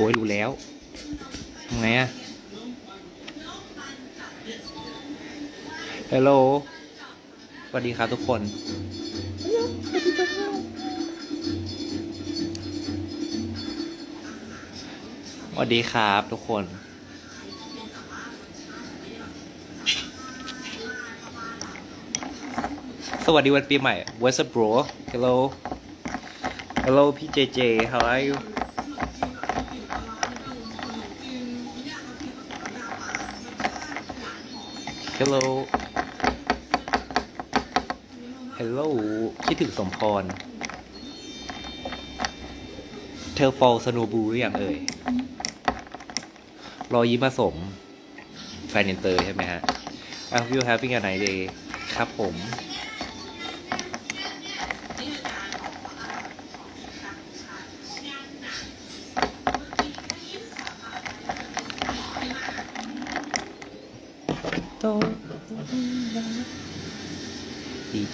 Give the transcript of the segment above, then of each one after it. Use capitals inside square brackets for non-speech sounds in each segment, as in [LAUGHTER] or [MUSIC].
โอ้ยรู้แล้วทำไงอะฮัลโหลสวัสดีครับทุกคนสวัสดีครับทุกคนสวัสดีวันปีใหม่ What's up bro Hello Hello พี่เจเจ How are you Hello Hello คิดถึงสมพรเธอฟอลสโนบูหรือยังเอ่ย รอยยิ้มผสม แฟนอินเตอร์ใช่ไหมฮะ I hope you having a nice day ครับผม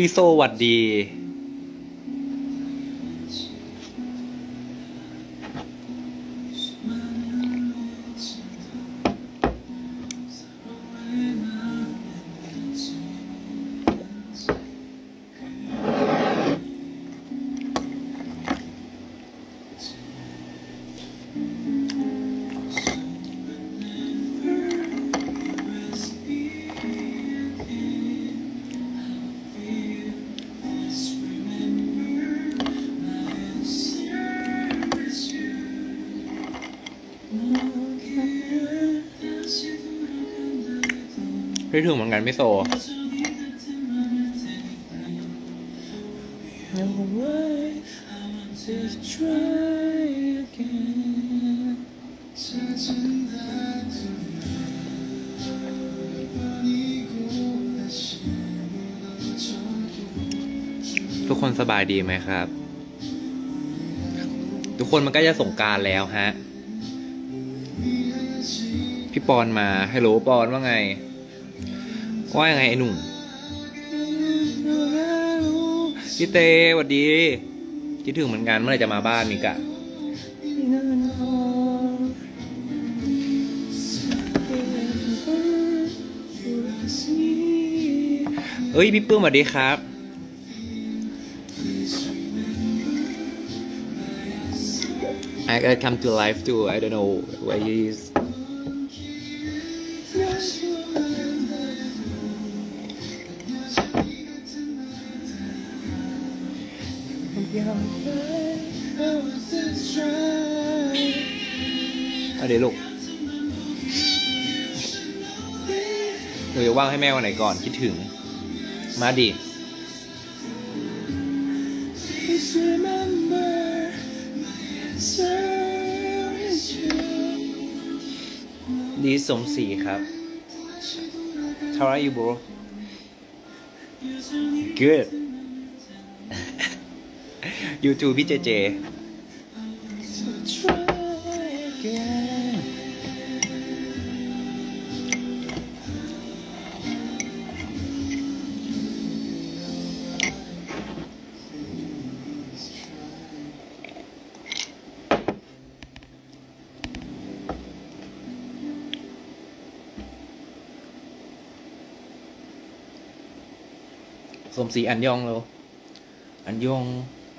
พี่โซหวัดดี พี่ถึงเหมือนกันพี่โซทุกคนสบายดีไหมครับ ทุกคนมันก็จะสงการแล้วฮะ พี่ปอนมาฮัลโหลปอนว่าไง ว่ายังไงไอ้หนุ่มพี่เตสวัสดีคิดถึงเหมือนกันเมื่อไหร่จะมาบ้านมิกะเอ้ยพี่ปื้มสวัสดีครับ I gotta come to life too. I don't know where he is. ว่างให้แม่วันไหนก่อนคิดถึง มาดิดีสมศรีครับ How are you bro Good you too พี่เจเจ สมศรีอันยองเร็วอันยอง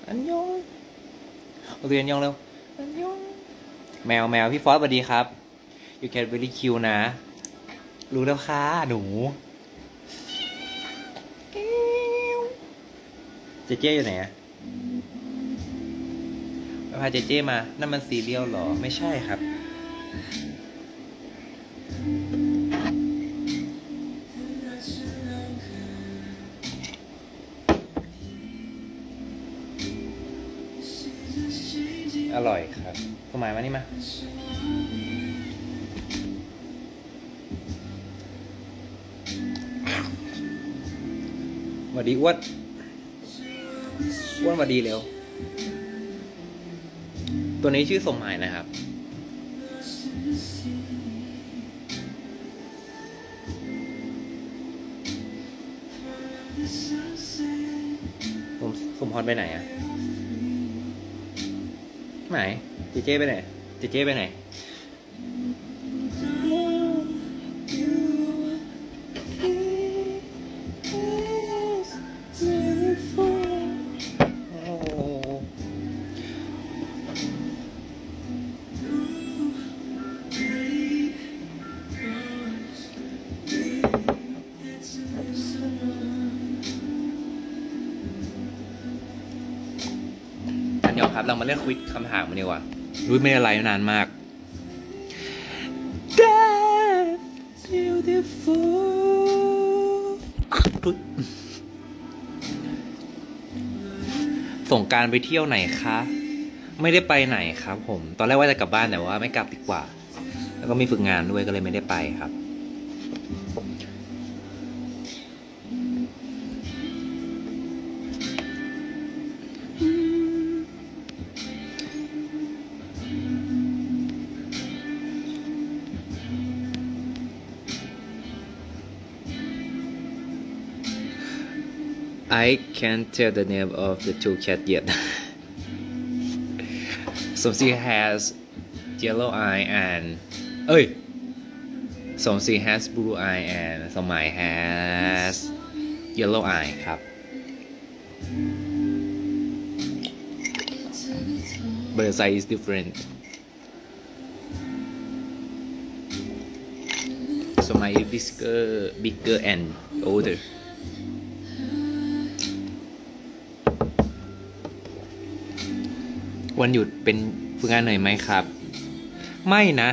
อันยองโอเคอันยองเร็วอันยอง แมวแมวพี่ฟอสสวัสดีครับ you can very cute นะ รู้แล้วค่ะ หนูเจเจอยู่ไหนอะไปพาเจเจมา นั่นมันซีเรียลเหรอ ไม่ใช่ครับ ร่อยครับสมายมานี่มาวัดดีอ้วนอ้วนวัดดีเร็ว ตัวนี้ชื่อสมหมายนะครับ ผมสมพรไปไหนอะ ไหนเจเจไปไหนเจเจไปไหน นยองครับ เรามาเล่นควิดคำถามกันดีกว่ารู้ไม่ได้ไลฟ์นานมาก That beautiful อุ๊ยส่งกรารไปเที่ยวไหนคะ ไม่ได้ไปไหนครับผม ตอนแรกว่าจะกลับบ้านแต่ว่าไม่กลับดีกว่า แล้วก็มีฝึกงานด้วยก็เลยไม่ได้ไปครับ I can't tell the name of the two cat yet. [LAUGHS] Somsi has yellow eye and เอ้ย Somsi has blue eye and สมัย has yellow eye ครับ But the size is different. So my is bigger, bigger and older. วันหยุดเป็นฝึกงานเหนื่อยไหมครับ ไม่นะ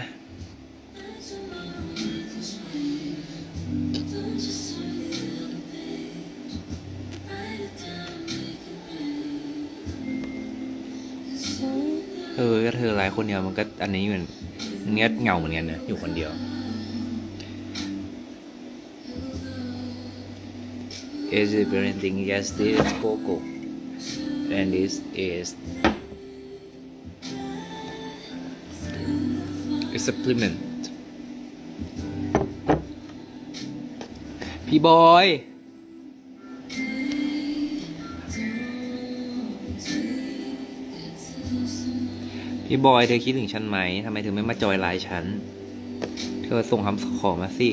เออเธอหลายคนเดียวมันก็อันนี้เหมือนเนี้ยเหงาเหมือนกันนะ อยู่คนเดียว Is it parenting? Yes, this is Coco. And this is supplement พี่บอย พี่บอยเธอคิดถึงฉันไหม ทำไมเธอไม่มาจอยไลน์ฉัน เธอส่งคำขอมาสิ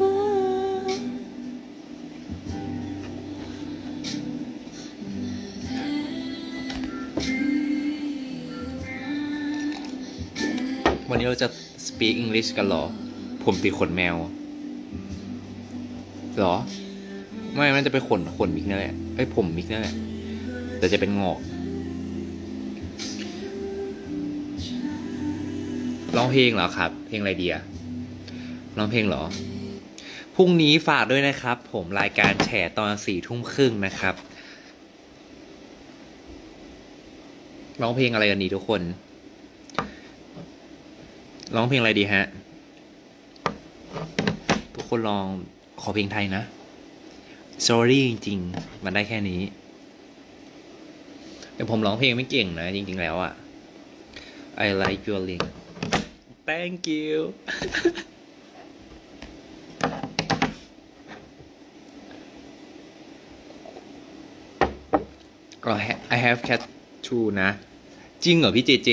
วั นี้เราจะ speak English กันหรอ ผมติดขนแมว หรอ ไม่มันจะไปขนขนมิกนั่นแหละไอ้ผมมิกนั่นแหละ แต่จะเป็นงอก ร้องเพลงเหรอครับ เพลงอะไรดีอะร้องเพลงเหรอ พรุ่งนี้ฝากด้วยนะครับ ผมรายการแฉตอนสี่ทุ่มครึ่งนะครับ ร้องเพลงอะไรกันดีทุกคน ร้องเพลงอะไรดีฮะ ทุกคนลองขอเพลงไทยนะ sorry จริงๆ มันได้แค่นี้ แต่ผมร้องเพลงไม่เก่งนะ จริง ๆ แล้วอะ I like your link thank you I ha- I have cat too นะ จริงเหรอพี่เจเจ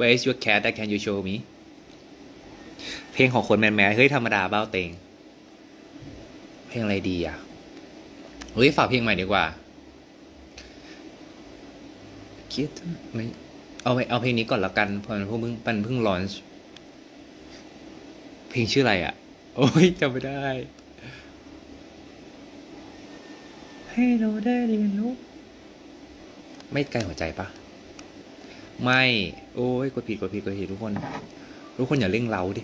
Where is your cat that can you show me เพลงของคนแมนแมนเฮ้ยธรรมดาเบ้าเตง เพลงอะไรดีอะเฮ้ยฝากเพลงใหม่ดีกว่าคิดไม่เอาเอาเพลงนี้ก่อนละกันเพราะมันเพิ่งมันเพิ่งลอนช์เพลงชื่ออะไรอะ โอ้ยจำไม่ได้ ให้เราได้เรียนรู้ไม่ไกลหัวใจปะ ไม่ โอ้ยกดผิดกดผิดกดผิดทุกคน ทุกคนอย่าเร่งเราดิ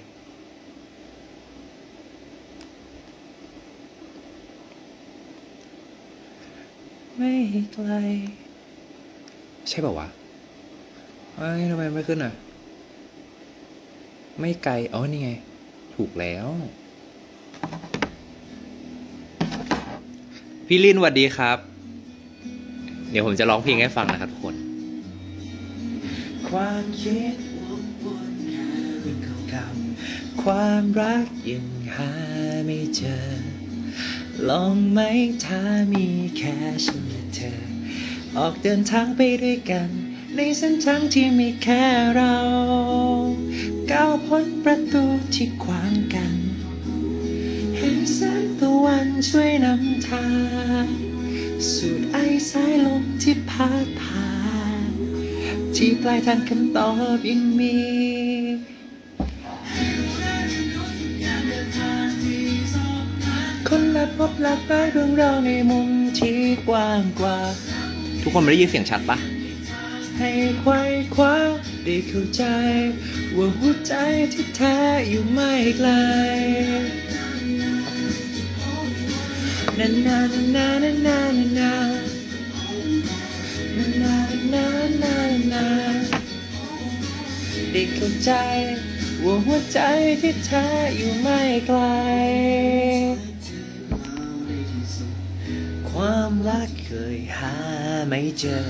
ไม่ไกล ใช่เปล่าวะเอ้ยทำไมไม่ขึ้นอะ ไม่ไกล อ๋อ นี่ไง ถูกแล้ว พี่ลินสวัสดีครับ เดี๋ยวผมจะร้องเพลงให้ฟังนะครับทุกคน ความคิดวนหาเรื่องเก่าๆความรักยังหาไม่เจอ ลองไหมถ้ามีแค่ฉันและเธอ ออกเดินทางไปด้วยกัน ในเส้นทางที่มีแค่เราก้าวพ้นประตูที่ขวางกัน เห็นแสงตะวันช่วยนำทางสูดไอสายลมที่พัดผ่าน ที่ปลายทางคำตอบยังมีคนละพบหลากหลายเรื่องราวในมุมที่กว้างกว่า ทุกคนไม่ได้ยินเสียงชัดปะให้ควายคว้าได้เข้าใจ ว่าหัวใจที่แท้อยู่ไม่ไกลนานนานนานนานนานน ใจ ว่าหัวใจที่แท้อยู่ไม่ไกล ความรักเคยหาไม่เจอ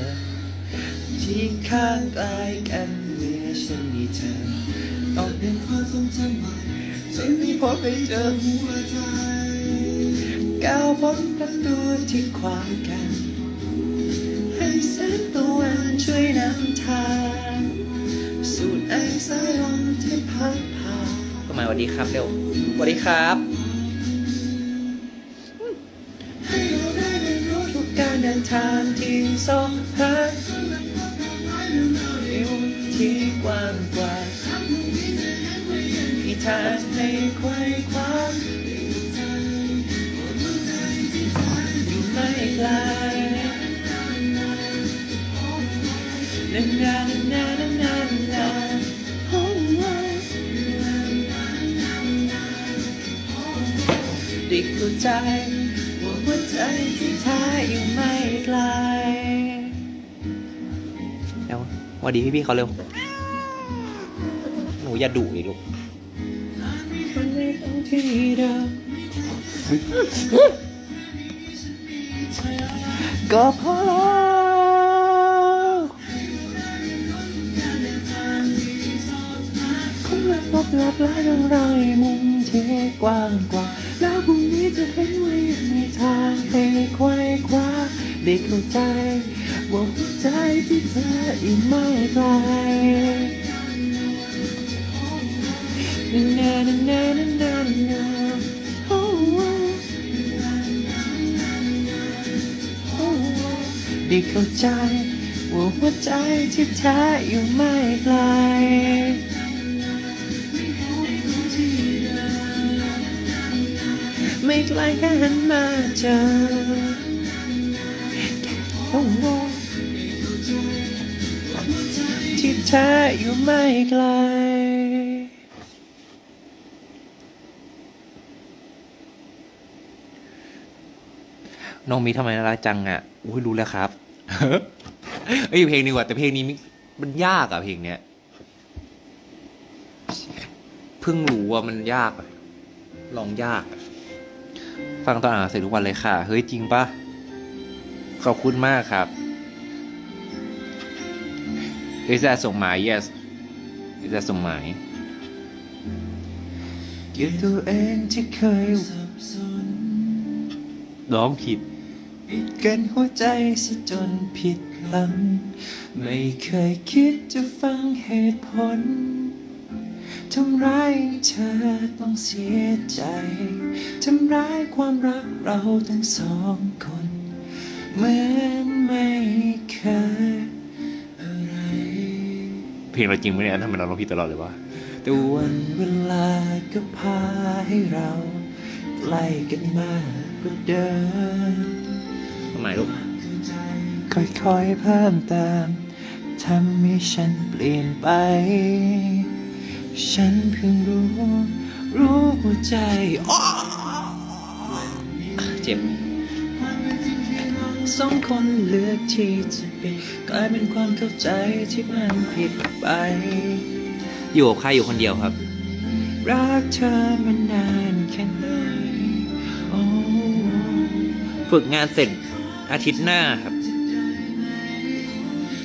ที่ข้างกายกันเมื่อฉันมีเธอต้องเป็นความทรงจำใหม่จนไม่พบไปเจอหัวใจก้าวพ้นประตูที่ขวางกัน ให้แสงตะวันช่วยนำทาง ไอสายลมที่พัดผ่านก็มาสวัสดีครับเร็วสวัสดีครับให้เราได้เรียนรู้ทุกการเดินทางที่สองหาอยู่ที่กว้างกว่ามีทางให้ไขว้คว้าอยู่ไม่ไกลนานนาใจว่าหัวใจที่แท้อยู่ไม่ไกลแล้วสวัสดีพี่ๆเขาเร็ว หนูอย่าดุเลยลูกคนในตรงที่เดิมก็พอแล้วคงไม่พบหลากหลายเรื่องราวในมุมที่กว้างกว่าแล้วพรุ่งนี้ จะเห็นว่ายังมีทางให้ไขว้คว้าได้เข้าใจ ว่าหัวใจที่เธออีกไม่ไกลนานนานนานนานโอ้โอ้ได้เข้าใจ ว่าหัวใจที่แท้อยู่ไม่ไกล ไม่ไกลแค่หันมาเจอโอ้โหที่แท้อยู่ไม่ไกลน้องมีทำไมน่ารักจังอะอุ้ยรู้แล้วครับเอ้ยเพลงนี้กว่าแต่เพลงนี้มันมันยากอะเพลงเนี้ยเพิ่งรู้ว่ามันยากอะลองยากอะ ฟังตอนอ่านหนังสือทุกวันเลยค่ะ เฮ้ยจริงปะขอบคุณมากครับ Is that ส่งหมาย yes Is that ส่งหมายเกี่ยวตัวเองที่เคยสับสนร้องผิดปิดกันหัวใจซะจนผิดหลังไม่เคยคิดจะฟังเหตุผลทำร้ายเธอต้องเสียใจ ทำร้ายความรักเราทั้งสองคน เหมือนไม่เคยอะไร เพลงเราจริงไหมเนี่ยทำไมเราร้องผิดตลอดเลยวะแต่วันเวลาก็พาให้เราใกล้กันมากกว่าเดิมทำไมลูกค่อยๆเพิ่มเติมทำให้ฉันเปลี่ยนไป ฉันเพิ่งรู้ รู้หัวใจอ้อ เจ็บสองคนเลือกที่จะเปลี่ยนกลายเป็นความเข้าใจที่มันผิดไป อยู่กับใครอยู่คนเดียวครับ รักเธอมานานแค่ไหนโอ้ฝึกงานเสร็จอาทิตย์หน้าครับ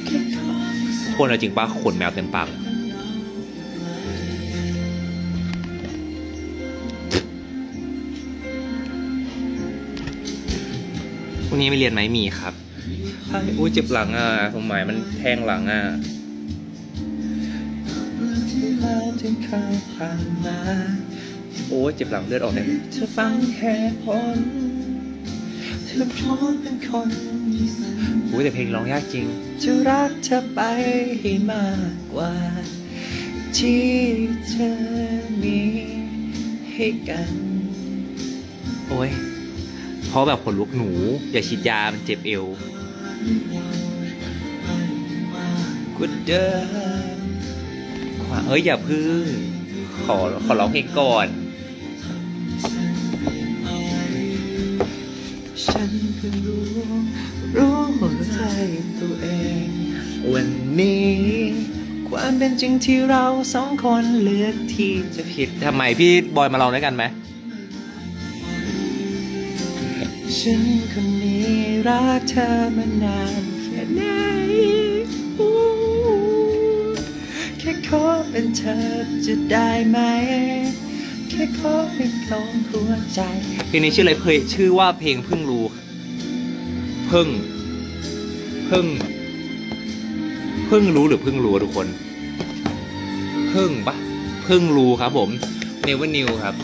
แค่ขอคนเอาจริงปะขนแมวเต็มปากเลย นี้ไม่เรียนไหมมีครับใช่อุ้ยเจ็บหลังอะสมัยมันแทงหลังอะที่มาถึงข้างผ่านมาโอ้ยเจ็บหลังเลือดออกเลยเธอฟังแค่ผลเธอพร้อมเป็นคนอุ้ยแต่เพลงร้องยากจริงจะรักเธอไปให้มากกว่า ที่เธอมีให้กัน โอ้ย เพราะแบบขนลุกหนู อย่าฉีดยามันเจ็บเอวกว่าเดิมเอ้ยอย่าพึ่ง ขอขอร้องเพลงก่อน ฉันเพิ่งรู้รู้หัวใจตัวเอง วันนี้ความเป็นจริงที่เราสองคนเลือกที่จะผิดทำไมพี่บอยมาลองด้วยกันไหม ฉันคนนี้รักเธอมานานแค่ไหนแค่ขอเป็นเธอจะได้ไหม แค่ขอเป็นของหัวใจ เพลงนี้ชื่ออะไรเพลงชื่อว่าเพลงเพิ่งรู้เพิ่ง เพิ่ง เพิ่งรู้หรือเพิ่งรู้ทุกคน เพิ่งปะเพิ่งรู้ครับผม Never New ครับ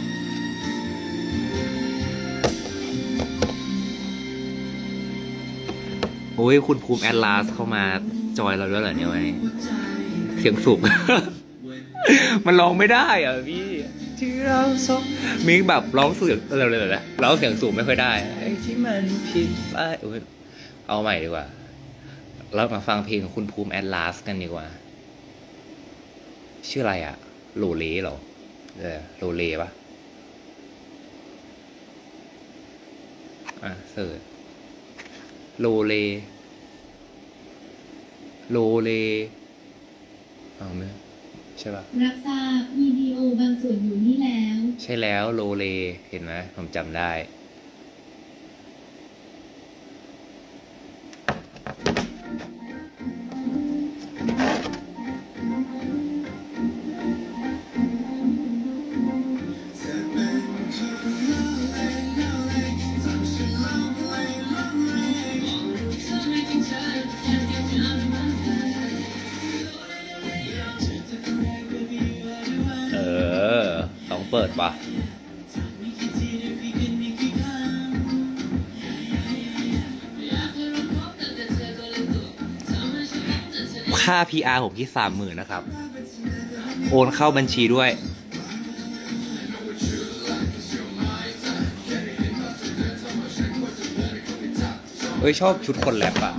โอ้ยคุณภูมิแอดลาสเข้ามาจอยเราด้วยเหรอเนี่ยวันนี้เสียงสูง มันร้องไม่ได้อะพี่ที่เราสองมิกแบบร้องเสียงเร็วๆนะร้องเสียงสูงไม่ค่อยได้ไอ้ที่มันผิดไปเอาใหม่ดีกว่า เรามาฟังเพลงของคุณภูมิแอดลาสกันดีกว่า ชื่ออะไรอะโลเลเหรอเออโลเลปะอะเสิร์ช โลเล โลเลเอาไหมใช่ปะรับทราบวิดีโอบางส่วนอยู่นี่แล้ว ใช่แล้วโลเล เห็นไหมผมจำได้ ปะค่า PR ผมที่สามหมื่นนะครับ โอนเข้าบัญชีด้วย เอ้ย ชอบชุดคนแรปอะ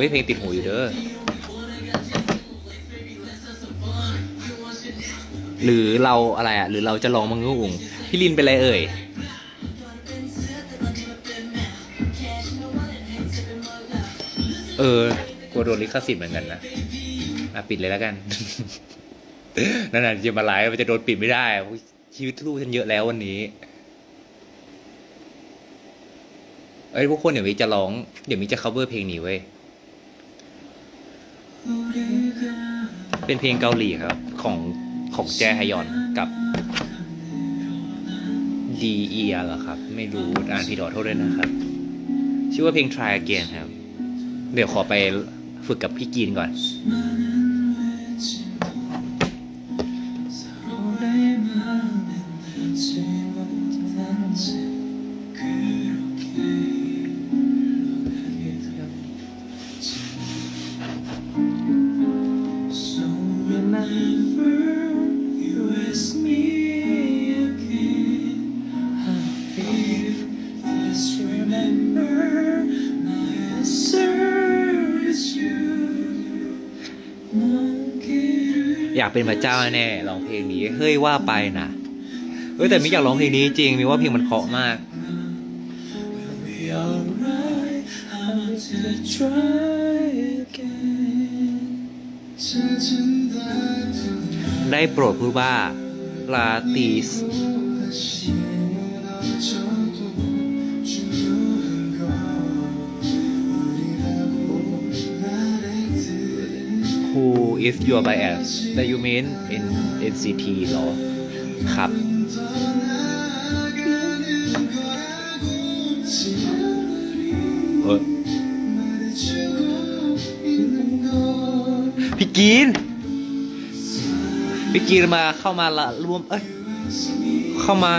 ฮ้ยเพลงติดหูอยู่เด้อหรือเราอะไรอะ หรือเราจะลองมังงุ่งพี่ลินเป็นไรเอ่ยเออกลัวโดนลิขสิทธิ์เหมือนกันนะอะปิดเลยแล้วกันนั่นน่ะจะมาไลฟ์มันจะโดนปิดไม่ได้ชีวิตลูกฉันเยอะแล้ววันนี้เอ้ยพวกคนเดี๋ยวมิจะร้อง เดี๋ยวมิจะ cover เพลงนี้เว้ย เป็นเพลงเกาหลีครับ ของของแจฮยอนกับดีเหรอครับ ไม่รู้อ่านผิดขอโทษด้วยนะครับ ชื่อว่าเพลง Try Again ครับ เดี๋ยวขอไปฝึกกับพี่กีนก่อน พระเจ้าแน่ร้องเพลงนี้เฮ้ยว่าไปนะเฮ้ยแต่มิอยากร้องเพลงนี้จริงมีว่าเพลงมันเคาะมาก ได้โปรดพูดว่าลาติส is your bias that you mean in NCT เหรอ ครับ เออพี่กีน พี่กีนมาเข้ามาละร่วม เอ้ย เข้ามา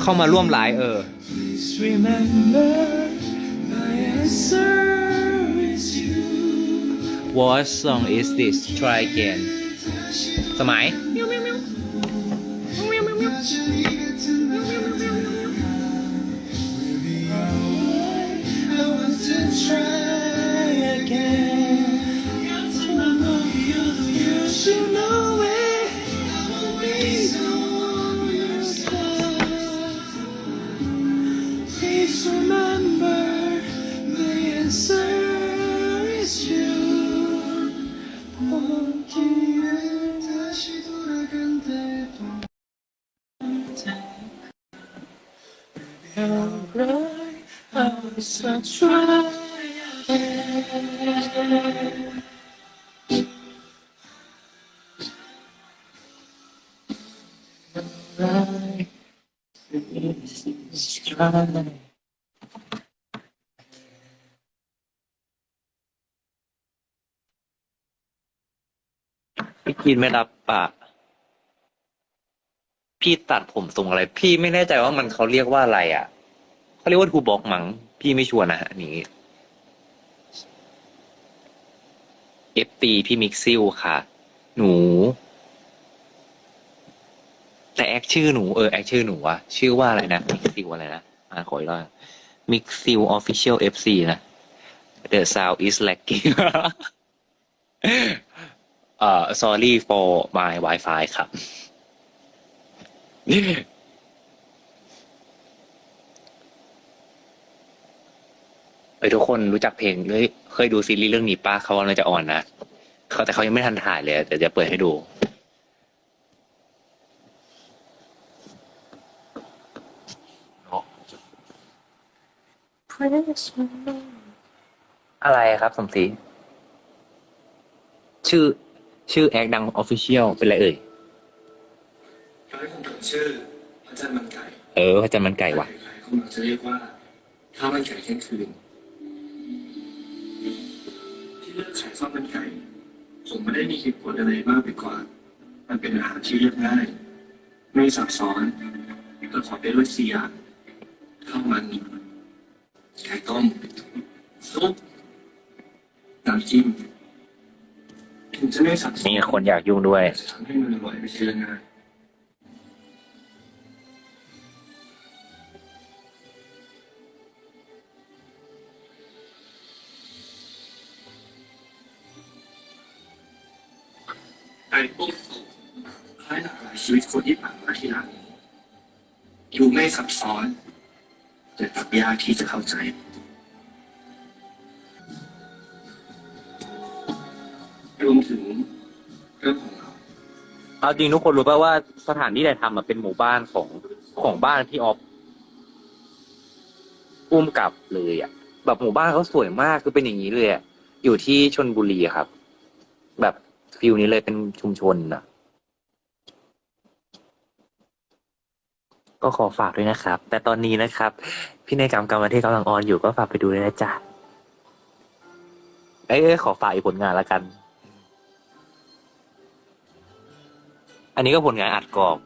เข้ามาร่วมหลายเออ Remember What song is this Try again สมัย I want to try again. Try again. Alright, let's try. พี่กีนไม่รับปะพี่ตัดผมทรงอะไร พี่ไม่แน่ใจว่ามันเขาเรียกว่าอะไรอะ เขาเรียกว่าทูบ็อกมั้งพี่ไม่ชัวร์นะฮะนี้เอฟตีพี่มิกซิลค่ะ หนู แต่แอคชื่อหนูเออแอคชื่อหนูอะชื่อว่าอะไรนะมิกซิลอะไรนะอ่านขออีกรอบมิกซิลออฟฟิเชียลเอฟซีนะ The sound is lagging เอ่อ sorry for my wifi ครับ เอ้ยทุกคนรู้จักเพลงเฮ้ยเคยดูซีรีส์เรื่องนี้ป้าเขากำลังจะออนนะเขาแต่เขายังไม่ทันถ่ายเลยแต่จะเปิดให้ดูอะไรครับสมศรีชื่อ ชื่อแอคดังออฟฟิเชียลเป็นไรเอ่ยคล้ายคนกับชื่อพระจันทร์มันไก่ เออพระจันทร์มันไก่ว่ะใครๆเขามักจะเรียกว่าข้าวมันไก่เที่ยงคืน ที่เลือกขายข้าวมันไก่ ผมไม่ได้มีเหตุผลอะไรมากไปกว่า มันเป็นอาหารที่เรียบง่าย ไม่ซับซ้อนประกอบไปด้วยสี่อย่างข้าวมันไก่ต้มซุปน้ำจิ้มถึงจะไม่ซับซ้อนมีคนอยากยุ่งด้วยจะทำให้มันอร่อยไม่ใช่เรื่องง่าย ชีวิตคนที่ผ่านมาที่หลังอยู่ไม่ซับซ้อน แต่ตับยากที่จะเข้าใจรวมถึงเรื่องของเราเอาจริงทุกคนรู้ป่าว่าสถานที่ถ่ายทำอะเป็นหมู่บ้านของของบ้านที่ออฟอุ้มกลับเลยอะ แบบหมู่บ้านเขาสวยมากคือเป็นอย่างนี้เลยอะอยู่ที่ชนบุรีครับ แบบฟิลนี้เลยเป็นชุมชนอะ ก็ขอฝากด้วยนะครับ แต่ตอนนี้นะครับพี่ในยกรรมกรรมเทศกำลังออนอยู่ก็ฝากไปดูด้วยนะจ๊ะเอ้ยขอฝากอีกผลงานละกัน อันนี้ก็ผลงานอัดกรอบ